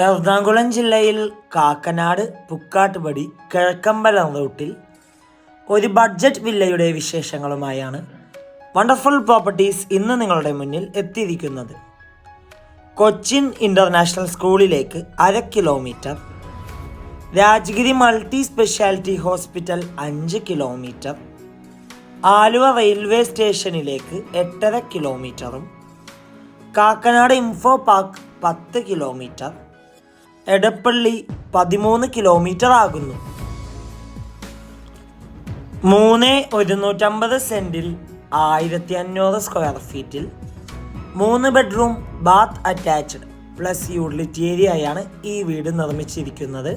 എറണാകുളം ജില്ലയിൽ കാക്കനാട് പുക്കാട്ടുപടി കിഴക്കമ്പലം റൂട്ടിൽ ഒരു ബഡ്ജറ്റ് വില്ലയുടെ വിശേഷങ്ങളുമായാണ് വണ്ടർഫുൾ പ്രോപ്പർട്ടീസ് ഇന്ന് നിങ്ങളുടെ മുന്നിൽ എത്തിയിരിക്കുന്നത്. കൊച്ചിൻ ഇന്റർനാഷണൽ സ്കൂളിലേക്ക് അര kilometre Rajagiri multi speciality hospital അഞ്ച് കിലോമീറ്റർ ആലുവ റെയിൽവേ സ്റ്റേഷനിലേക്ക് എട്ടര കിലോമീറ്ററും കാക്കനാട് ഇൻഫോ പാർക്ക് പത്ത് കിലോമീറ്റർ എടപ്പള്ളി പതിമൂന്ന് കിലോമീറ്റർ ആകുന്നു. മൂന്ന് ഒരുന്നൂറ്റമ്പത് സെന്റിൽ ആയിരത്തി അഞ്ഞൂറ് സ്ക്വയർ ഫീറ്റിൽ മൂന്ന് bedroom bath attached plus utility ഏരിയയാണ് ഈ വീട് നിർമ്മിച്ചിരിക്കുന്നത്.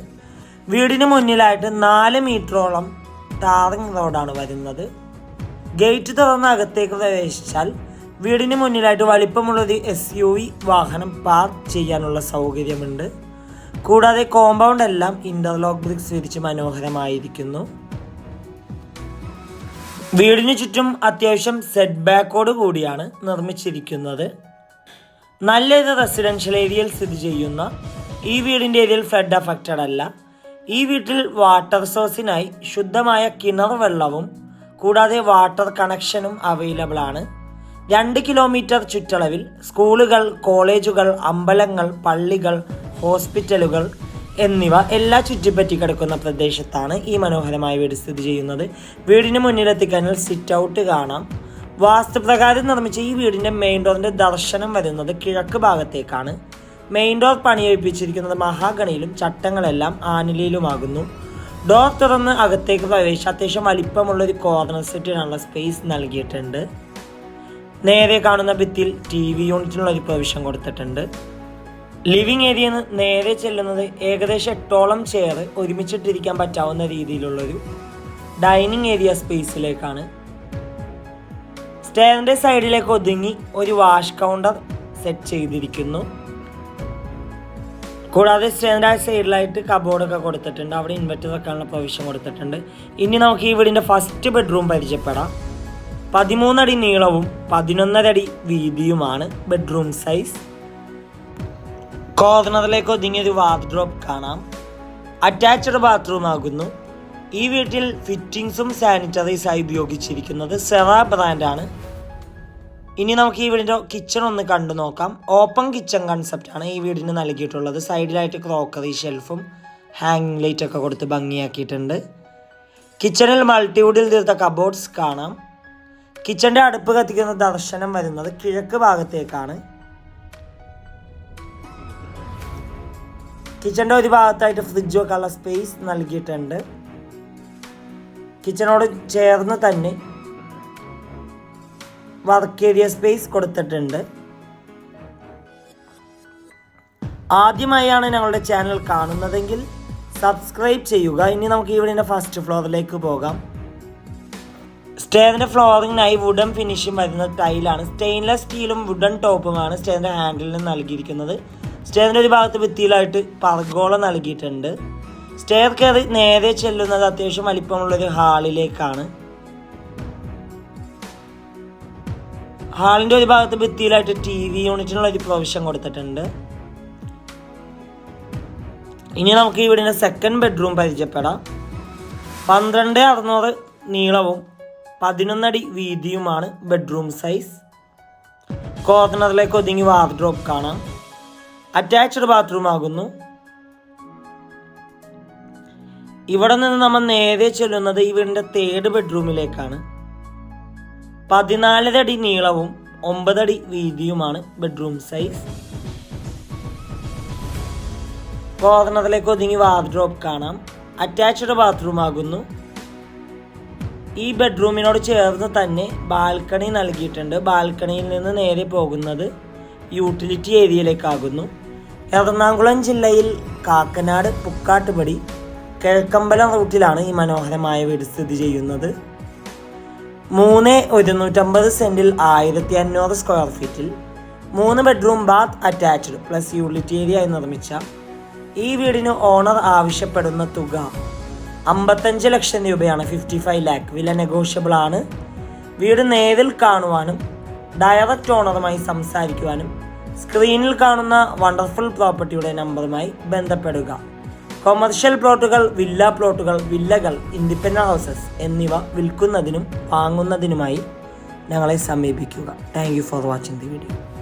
വീടിന് മുന്നിലായിട്ട് നാല് മീറ്ററോളം ടാറിംഗ് റോഡാണ് വരുന്നത്. ഗേറ്റ് തുറന്ന് അകത്തേക്ക് പ്രവേശിച്ചാൽ വീടിന് മുന്നിലായിട്ട് വലിപ്പമുള്ളൊരു എസ് യു വി വാഹനം പാർക്ക് ചെയ്യാനുള്ള സൗകര്യമുണ്ട്. കൂടാതെ കോമ്പൗണ്ട് എല്ലാം ഇന്റർലോക്ക് ബ്രിക്സ് വിരിച്ച് മനോഹരമായിരിക്കുന്നു. വീടിന് ചുറ്റും അത്യാവശ്യം സെറ്റ് ബാക്കോട് കൂടിയാണ് നിർമ്മിച്ചിരിക്കുന്നത്. നല്ലൊരു റെസിഡൻഷ്യൽ ഏരിയയിൽ സ്ഥിതി ചെയ്യുന്ന ഈ വീടിന്റെ ഏരിയയിൽ ഫ്ലഡ് അഫക്റ്റഡ് അല്ല. ഈ വീട്ടിൽ വാട്ടർ സോഴ്സിനായി ശുദ്ധമായ കിണർ വെള്ളവും കൂടാതെ വാട്ടർ കണക്ഷനും അവൈലബിൾ ആണ്. രണ്ട് കിലോമീറ്റർ ചുറ്റളവിൽ സ്കൂളുകൾ കോളേജുകൾ അമ്പലങ്ങൾ പള്ളികൾ ഹോസ്പിറ്റലുകൾ എന്നിവ എല്ലാ ചുറ്റിപ്പറ്റി കിടക്കുന്ന പ്രദേശത്താണ് ഈ മനോഹരമായ വീട് സ്ഥിതി ചെയ്യുന്നത്. വീടിന് മുന്നിലെത്തിക്കാനാൽ സിറ്റ് ഔട്ട് കാണാം. വാസ്തുപ്രകാരം നിർമ്മിച്ച ഈ വീടിന്റെ മെയിൻ ഡോറിന്റെ ദർശനം വരുന്നത് കിഴക്ക് ഭാഗത്തേക്കാണ്. മെയിൻ ഡോർ പണിയെടുപ്പിച്ചിരിക്കുന്നത് മഹാഗണിയിലും ചട്ടങ്ങളെല്ലാം ആനിലയിലുമാകുന്നു. ഡോർ തുറന്ന് അകത്തേക്ക് പ്രവേശിച്ച് അത്യാവശ്യം വലിപ്പമുള്ള ഒരു കോർണർ സെറ്റിനുള്ള സ്പേസ് നൽകിയിട്ടുണ്ട്. നേരെ കാണുന്ന ഭിത്തിയിൽ ടി വി യൂണിറ്റിനുള്ള ഒരു പ്രൊവിഷൻ കൊടുത്തിട്ടുണ്ട്. ലിവിംഗ് ഏരിയയിൽ നിന്ന് നേരെ ചെല്ലുന്നത് ഏകദേശം എട്ടോളം ചെയർ ഒരുമിച്ചിട്ടിരിക്കാൻ പറ്റാവുന്ന രീതിയിലുള്ളൊരു ഡൈനിങ് ഏരിയ സ്പേസിലേക്കാണ്. സ്റ്റേറിന്റെ സൈഡിലേക്ക് ഒതുങ്ങി ഒരു വാഷ് കൗണ്ടർ സെറ്റ് ചെയ്തിരിക്കുന്നു. കൂടാതെ സ്റ്റേറിന്റെ സൈഡിലായിട്ട് കബോർഡൊക്കെ കൊടുത്തിട്ടുണ്ട്. അവിടെ ഇൻവെർട്ടർ വെക്കാനുള്ള പ്രൊവിഷൻ കൊടുത്തിട്ടുണ്ട്. ഇനി നമുക്ക് ഈ വീടിന്റെ ഫസ്റ്റ് ബെഡ്റൂം പരിചയപ്പെടാം. പതിമൂന്നടി നീളവും പതിനൊന്നര അടി വീതിയുമാണ് ബെഡ്റൂം സൈസ്. കോർണറിലേക്ക് ഒതുങ്ങിയൊരു വാർഡ്രോബ് കാണാം. അറ്റാച്ച്ഡ് ബാത്റൂം ആകുന്നു. ഈ വീട്ടിൽ ഫിറ്റിംഗ്സും സാനിറ്ററീസായി ഉപയോഗിച്ചിരിക്കുന്നത് സെറ ബ്രാൻഡാണ് ഇനി നമുക്ക് ഈ വീടിന്റെ കിച്ചൺ ഒന്ന് കണ്ടു നോക്കാം. ഓപ്പൺ കിച്ചൺ കൺസെപ്റ്റാണ് ഈ വീടിന് നൽകിയിട്ടുള്ളത്. സൈഡിലായിട്ട് ക്രോക്കറി ഷെൽഫും ഹാങ്ങിങ് ലൈറ്റ് ഒക്കെ കൊടുത്ത് ഭംഗിയാക്കിയിട്ടുണ്ട്. കിച്ചണിൽ മൾട്ടിവുഡിൽ തീർത്ത കബോർഡ്സ് കാണാം. കിച്ചന്റെ അടുപ്പ് കത്തിക്കുന്ന ദർശനം വരുന്നത് കിഴക്ക് ഭാഗത്തേക്കാണ്. കിച്ചന്റെ ഒരു ഭാഗത്തായിട്ട് ഫ്രിഡ്ജ് വെക്കാനുള്ള സ്പേസ് നൽകിയിട്ടുണ്ട്. കിച്ചണോട് ചേർന്ന് തന്നെ വർക്ക് ഏരിയ സ്പേസ് കൊടുത്തിട്ടുണ്ട്. ആദ്യമായാണ് ഞങ്ങളുടെ ചാനൽ കാണുന്നതെങ്കിൽ സബ്സ്ക്രൈബ് ചെയ്യുക. ഇനി നമുക്ക് ഇവിടെ ഫസ്റ്റ് ഫ്ലോറിലേക്ക് പോകാം. സ്റ്റേറിന്റെ ഫ്ലോറിങ്ങിനായി വുഡൻ ഫിനിഷും വരുന്ന ടൈലാണ് സ്റ്റെയിൻലെസ് സ്റ്റീലും വുഡൻ ടോപ്പുമാണ് സ്റ്റേറിന്റെ ഹാൻഡിലിന് നൽകിയിരിക്കുന്നത്. സ്റ്റെയറിന്റെ ഒരു ഭാഗത്ത് ഭിത്തിയിലായിട്ട് പർഗോള നൽകിയിട്ടുണ്ട്. സ്റ്റെയർ കയറി നേരെ ചെല്ലുന്നത് അത്യാവശ്യം വലിപ്പമുള്ളൊരു ഹാളിലേക്കാണ്. ഹാളിന്റെ ഒരു ഭാഗത്ത് ഭിത്തിയിലായിട്ട് ടി വി യൂണിറ്റിനുള്ള ഒരു പ്രൊവിഷൻ കൊടുത്തിട്ടുണ്ട്. ഇനി നമുക്ക് ഈ വീടിന്റെ സെക്കൻഡ് ബെഡ്റൂം പരിചയപ്പെടാം. പന്ത്രണ്ട് അറുന്നൂറ് നീളവും പതിനൊന്നടി വീതിയുമാണ് ബെഡ്റൂം സൈസ് കോർണറിലേക്ക് ഒതുങ്ങി വാർഡ്രോപ്പ് കാണാം. അറ്റാച്ച്ഡ് ബാത്റൂം ആകുന്നു. ഇവിടെ നിന്ന് നമ്മൾ നേരെ ചെല്ലുന്നത് വീടിന്റെ തേർഡ് ബെഡ്റൂമിലേക്കാണ് പതിനാലരടി നീളവും ഒമ്പതടി വീതിയുമാണ് ബെഡ്റൂം സൈസ് കോർണറിലേക്ക് ഒതുങ്ങി വാർഡ്രോബ് കാണാം. അറ്റാച്ച്ഡ് ബാത്റൂം ആകുന്നു. ഈ ബെഡ്റൂമിനോട് ചേർന്ന് തന്നെ ബാൽക്കണി നൽകിയിട്ടുണ്ട്. ബാൽക്കണിയിൽ നിന്ന് നേരെ പോകുന്നത് യൂട്ടിലിറ്റി ഏരിയയിലേക്കാകുന്നു എറണാകുളം ജില്ലയിൽ കാക്കനാട് പുക്കാട്ടുപടി കിഴക്കമ്പലം റൂട്ടിലാണ് ഈ മനോഹരമായ വീട് സ്ഥിതി ചെയ്യുന്നത്. മൂന്ന് ഒരുന്നൂറ്റമ്പത് സെന്റിൽ ആയിരത്തി അഞ്ഞൂറ് സ്ക്വയർ ഫീറ്റിൽ മൂന്ന് bedroom bath attached plus utility area നിർമ്മിച്ച ഈ വീടിന് ഓണർ ആവശ്യപ്പെടുന്ന തുക അമ്പത്തഞ്ച് ലക്ഷം രൂപയാണ്. ഫിഫ്റ്റി ഫൈവ് ലാക്ക് വില നെഗോഷ്യബിൾ ആണ്. വീട് നേരിൽ കാണുവാനും ഡയറക്റ്റ് ഓണറുമായി സംസാരിക്കുവാനും സ്ക്രീനിൽ കാണുന്ന വണ്ടർഫുൾ പ്രോപ്പർട്ടിയുടെ നമ്പറുമായി ബന്ധപ്പെടുക. കൊമേർഷ്യൽ പ്ലോട്ടുകൾ വില്ല പ്ലോട്ടുകൾ വില്ലകൾ ഇൻഡിപെൻഡന്റ് ഹൗസസ് എന്നിവ വിൽക്കുന്നതിനും വാങ്ങുന്നതിനുമായി ഞങ്ങളെ സമീപിക്കുക. Thank for watching the video